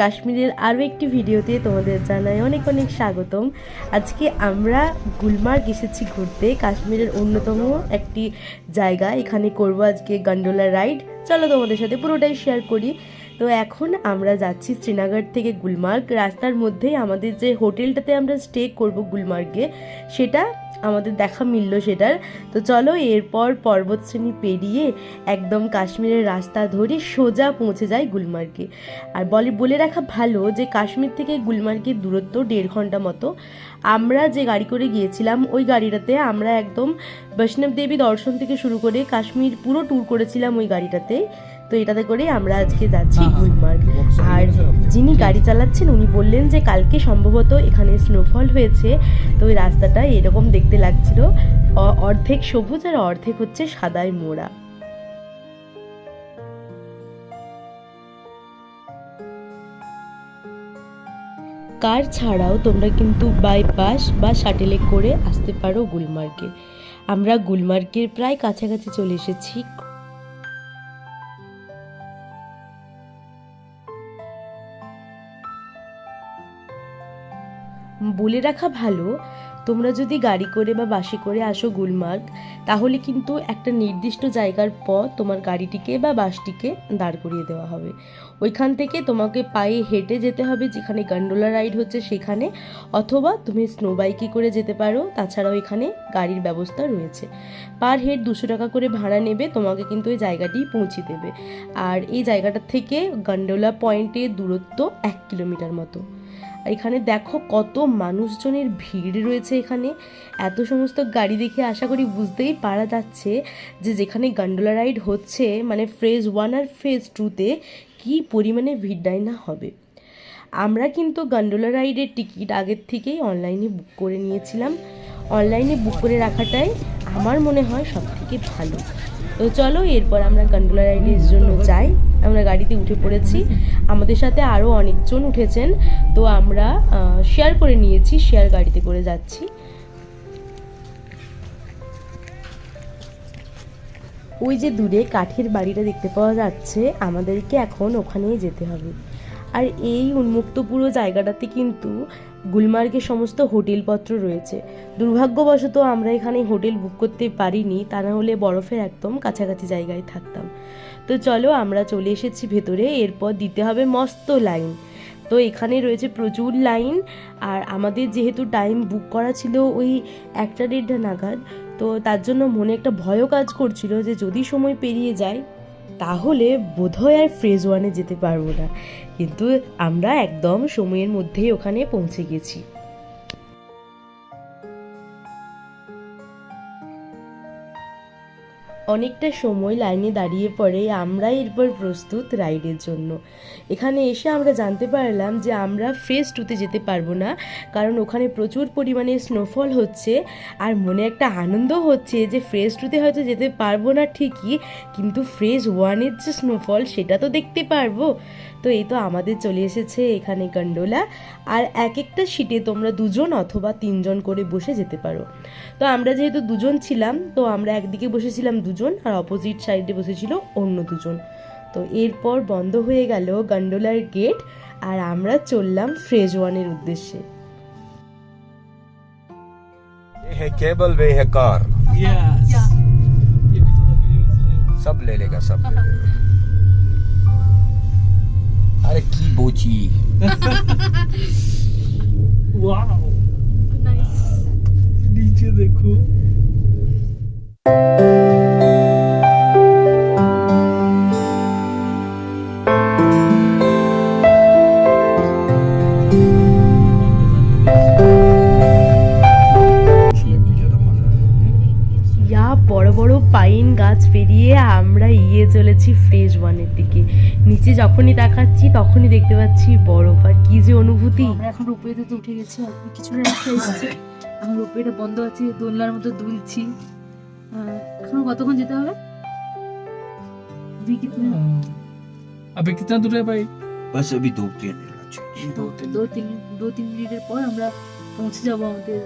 কাশ্মীরের আরও একটি ভিডিওতে তোমাদের জানাই অনেক অনেক স্বাগতম। আজকে আমরা গুলমার্গ এসেছি ঘুরতে, কাশ্মীরের অন্যতম একটি জায়গা। এখানে করব আজকে গন্ডোলা রাইড। চলো তোমাদের সাথে পুরোটাই শেয়ার করি। তো এখন আমরা যাচ্ছি শ্রীনগর থেকে গুলমার্গ। রাস্তার মধ্যেই আমাদের যে হোটেলটাতে আমরা স্টে করব গুলমার্গে, সেটা আমাদের দেখা মিলল সেটার। তো চলো এরপর পর্বতশ্রেণী পেরিয়ে একদম কাশ্মীরের রাস্তা ধরে সোজা পৌঁছে যায় গুলমার্গে। আর বলে বলে রাখা ভালো যে কাশ্মীর থেকে গুলমার্গের দূরত্ব দেড় ঘণ্টা মতো। আমরা যে গাড়ি করে গিয়েছিলাম, ওই গাড়িটাতে আমরা একদম বৈষ্ণব দেবী দর্শন থেকে শুরু করে কাশ্মীর পুরো ট্যুর করেছিলাম ওই গাড়িটাতে। তো এটাতে করে আমরা আজকে যাচ্ছি গুলমার্গ। আর যিনি গাড়ি চালাচ্ছেন উনি বললেন যে কালকে সম্ভবত এখানে স্নোফল হয়েছে। তো ওই রাস্তাটা এরকম দেখতে লাগছিল। অর্ধেক সবুজ আর অর্ধেক হচ্ছে সাদায় মোড়া। কার ছাড়াও তোমরা কিন্তু বাই বাস বা শাটেলে করে আসতে পারো গুলমার্গে। আমরা গুলমার্গের প্রায় কাছাকাছি চলে এসেছি বলে রাখা ভালো, তোমরা যদি গাড়ি করে বা বাসে করে আসো গুলমার্গ, তাহলে কিন্তু একটা নির্দিষ্ট জায়গার পর তোমার গাড়িটিকে বা বাসটিকে দাঁড় করিয়ে দেওয়া হবে। ওইখান থেকে তোমাকে পায়ে হেঁটে যেতে হবে, যেখানে গন্ডোলা রাইড হচ্ছে সেখানে, অথবা তুমি স্নো বাইকে করে যেতে পারো, তাছাড়াও এখানে গাড়ির ব্যবস্থা রয়েছে। পার হেড দুশো টাকা করে ভাড়া নেবে, তোমাকে কিন্তু ওই জায়গাটি পৌঁছে দেবে। আর এই জায়গাটা থেকে গন্ডোলা পয়েন্টের দূরত্ব এক কিলোমিটার মতো। এখানে দেখো কত মানুষজনের ভিড় রয়েছে এখানে। এত সমস্ত গাড়ি দেখে আশা করি বুঝতেই পারা যাচ্ছে যে যেখানে গন্ডোলা রাইড হচ্ছে মানে ফেজ ওয়ান আর ফেজ টুতে কী পরিমাণে ভিড়টাই না হবে। আমরা কিন্তু গন্ডোলা রাইডের টিকিট আগের থেকেই অনলাইনে বুক করে নিয়েছিলাম। অনলাইনে বুক করে রাখাটাই আমার মনে হয় সবথেকে ভালো। তো চলো এরপর আমরা গান্ডোলা রাইডের জন্য যাই। আমরা গাড়িতে উঠে পড়েছি। আমাদের সাথে আরও অনেকজন উঠেছেন। তো আমরা শেয়ার করে নিয়েছি শেয়ার গাড়িতে করে যাচ্ছি। ওই যে দূরে কাঠের বাড়িটা দেখতে পাওয়া যাচ্ছে, আমাদেরকে এখন ওখানেই যেতে হবে। আর এই উন্মুক্ত পুরো জায়গাটাতে কিন্তু গুলমার্গের সমস্ত হোটেলপত্র রয়েছে। দুর্ভাগ্যবশত আমরা এখানে হোটেল বুক করতে পারিনি, তা না হলে বরফের একদম কাছাকাছি জায়গায় থাকতাম। তো চলো আমরা চলে এসেছি ভেতরে, এরপর দিতে হবে মস্ত লাইন তো এখানে রয়েছে প্রচুর লাইন আর আমাদের যেহেতু টাইম বুক করা ছিল ওই একটা দেড়টা নাগাদ, তো তার জন্য মনে একটা ভয়ও কাজ করছিল যে যদি সময় পেরিয়ে যায়, তাহলে বোধহয় আর ফ্রেজ ওয়ানে যেতে পারব না। কিন্তু আমরা একদম সময়ের মধ্যেই ওখানে পৌঁছে গেছি। অনেকটা সময় লাইনে দাঁড়িয়ে পড়ে আমরা এরপর প্রস্তুত রাইডের জন্য। এখানে এসে আমরা জানতে পারলাম যে আমরা ফ্রেশ টুতে যেতে পারব না, কারণ ওখানে প্রচুর পরিমাণে স্নোফল হচ্ছে আর মনে একটা আনন্দ হচ্ছে যে ফ্রেশ টুতে হয়তো যেতে পারব না ঠিকই, কিন্তু ফ্রেশ ওয়ানের যে স্নোফল সেটা তো দেখতে পারব। তো এই তো আমাদের চলে এসেছে এখানে গন্ডোলা আর এক একটা সিটে তোমরা দুজন অথবা তিনজন করে বসে যেতে পারো তো আমরা যেহেতু দুজন ছিলাম তো আমরা একদিকে বসেছিলাম দুজন আর অপোজিট সাইডে বসেছিল অন্য দুজন তো এরপর বন্ধ হয়ে গেল গন্ডোলার গেট আর আমরা চললাম ফ্রেজ ওয়ানের উদ্দেশ্যে ये है केबल वे है कार Yes. ये भी थोड़ा video सब ले लेगा सब ले लेगा আরে কি বলছি? ওয়াও নিচে দেখো। আমরা ইয়ে চলেছি ফ্রেজ ওয়ানের দিকে নিচে যখনই তাকাচ্ছি তখনই দেখতে পাচ্ছি বরফ আর কি যে অনুভূতি আমরা এখন রোপওয়েতে তো উঠে গেছি আর কিছুটা রাস্তা এসেছে এখন রোপওয়েটা বন্ধ আছে দোলনার মতো দুলছি আহ, এখনো কতক্ষণ যেতে হবে দুই কি তিন अभी कितना दूर है भाई बस अभी दो तीन मिनट चाहिए दो तीन দু তিন দু তিন মিনিটের পর আমরা পৌঁছে যাবো আমাদের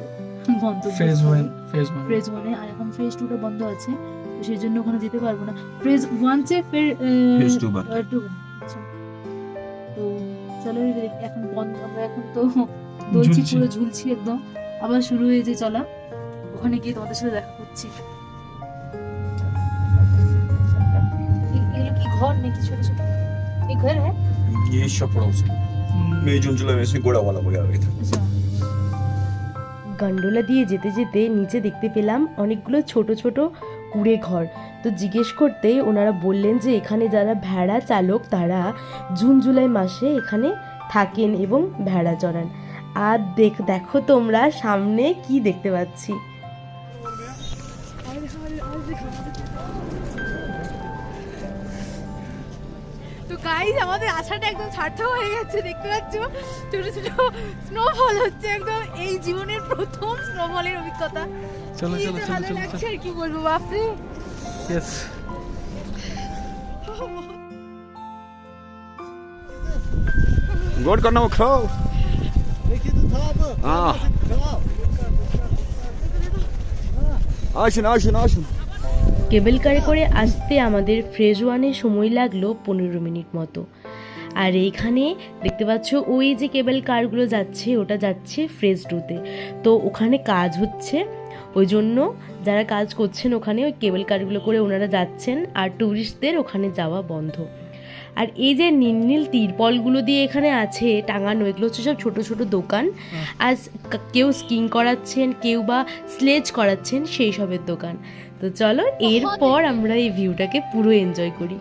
গন্তব্য phase one phase one phase ওয়ানে আর এখন ফ্রেজ টুটা বন্ধ আছে তো সেই জন্য ওখানে যেতে পারবো না ফ্রেজ ওয়ান সে ফের Phase two बंद। টু আচ্ছা তো চলো চলো এখন বন্ধ আমরা এখন তো দলছি ঝুলছি। পুরো ঝুলছি একদম আবার শুরু হয়েছে চলা ওখানে গিয়ে তোমাদের সাথে দেখা করছি এ- এগুলো কি ঘর নাকি ছোট ছোট এই ঘর হ্যাঁ ये सब पड़ोस है मैं जून जुलाई में से घोड़ा वाला वगैरह गया था আচ্ছা গন্ডোলা দিয়ে যেতে যেতে নিচে দেখতে পেলাম অনেকগুলো ছোট ছোট কুড়ে ঘর। তো জিজ্ঞেস করতে ওনারা বললেন যে এখানে যারা ভেড়া চালক, তারা জুন জুলাই মাসে এখানে থাকেন এবং ভেড়া চড়ান। আর দেখ, দেখো তোমরা সামনে কি দেখতে পাচ্ছি। তো গাইজ আমাদের আশাটা একদম সার্থক হয়ে গেছে দেখতে পাচ্ছ ছোট ছোট স্নোফল হচ্ছে একদম এই জীবনের প্রথম স্নোফলের অভিজ্ঞতা চলো কি চলো যে চলো ভালো চলো লাগছে আর কি বলবো বাপরে ইয়েস गोड करना वो खाओ हाँ আসুন আসুন আসুন কেবল কারে করে আসতে আমাদের ফ্রেজ ওয়ানে সময় লাগল পনেরো মিনিট মতো। আর এইখানে দেখতে পাচ্ছ, ওই যে কেবেল কারগুলো যাচ্ছে, ওটা যাচ্ছে ফ্রেজ টুতে। তো ওখানে কাজ হচ্ছে। ওই জন্য যারা কাজ করছেন ওখানে ওই কেবেল কারগুলো করে ওনারা যাচ্ছেন, আর ট্যুরিস্টদের ওখানে যাওয়া বন্ধ। আর এই যে নীল নীল তিরপলগুলো দিয়ে এখানে আছে টাঙানো এগুলো হচ্ছে সব ছোটো ছোটো দোকান। আর কেউ স্কিং করাচ্ছেন কেউ বা স্লেজ করাচ্ছেন সেই সবের দোকান। তো চলো এরপর আমরা এই ভিউটাকে পুরো এনজয় করি।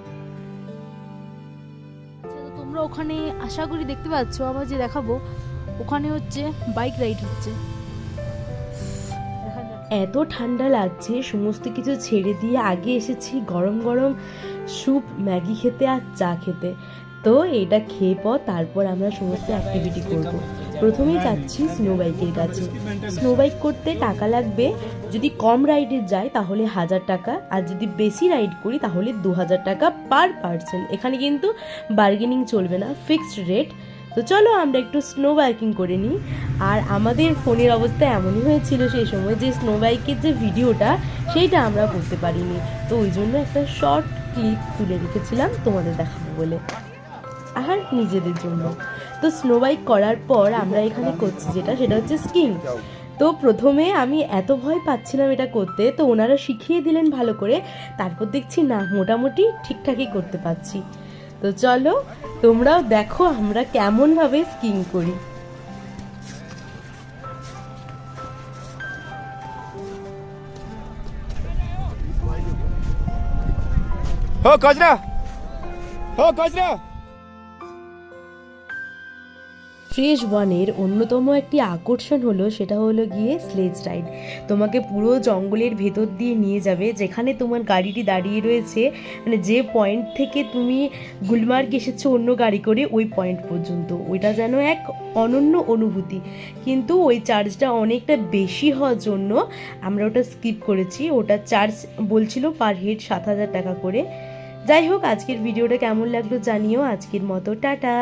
আচ্ছা, তোমরা ওখানে আশা করি দেখতে পাচ্ছ আবার যে দেখাবো ওখানে হচ্ছে বাইক রাইড হচ্ছে। এত ঠান্ডা লাগছে সমস্ত কিছু ছেড়ে দিয়ে আগে এসেছি গরম গরম স্যুপ, ম্যাগি খেতে আর চা খেতে। তো এটা খেয়ে পর তারপর আমরা সমস্ত অ্যাক্টিভিটি করব। প্রথমেই যাচ্ছি স্নো বাইকের কাছে। স্নো বাইক করতে টাকা লাগবে। যদি কম রাইডের যাই তাহলে হাজার টাকা। আর যদি বেশি রাইড করি তাহলে দু হাজার টাকা পার পার্সন এখানে কিন্তু বার্গেনিং চলবে না ফিক্সড রেট তো চলো আমরা একটু স্নো বাইকিং করে নিই। আর আমাদের ফোনের অবস্থা এমনই হয়েছিল সেই সময় যে স্নো বাইকের যে ভিডিওটা সেইটা আমরা করতে পারিনি। তো ওই জন্য একটা শর্ট ক্লিপ তুলে রেখেছিলাম, তোমাদের দেখাবো বলে। আর নিজেদের জন্য। তো স্নো বাইক করার পর আমরা এখানে করছি যেটা, সেটা হচ্ছে স্কিং তো প্রথমে আমি এত ভয় পাচ্ছিলাম এটা করতে, তো ওনারা শিখিয়ে দিলেন ভালো করে। তারপর দেখছি, না, মোটামুটি ঠিকঠাকই করতে পারছি। তো চলো, তোমরাও দেখো আমরা কেমনভাবে স্কিং করি। Ho, কজরা! Ho, কজরা! ফ্রেশ ওয়ানের অন্যতম একটি আকর্ষণ হলো সেটা হলো গিয়ে স্লেজ রাইড তোমাকে পুরো জঙ্গলের ভেতর দিয়ে নিয়ে যাবে যেখানে তোমার গাড়িটি দাঁড়িয়ে রয়েছে। মানে যে পয়েন্ট থেকে তুমি গুলমার্গ এসেছ অন্য গাড়ি করে ওই পয়েন্ট পর্যন্ত। ওইটা যেন এক অনন্য অনুভূতি। কিন্তু ওই চার্জটা অনেকটা বেশি হওয়ার জন্য আমরা ওটা স্কিপ করেছি। ওটা চার্জ বলছিল পার হেড সাত হাজার টাকা করে। যাই হোক আজকের ভিডিওটা কেমন লাগল জানিও। আজকের মতো টাটা।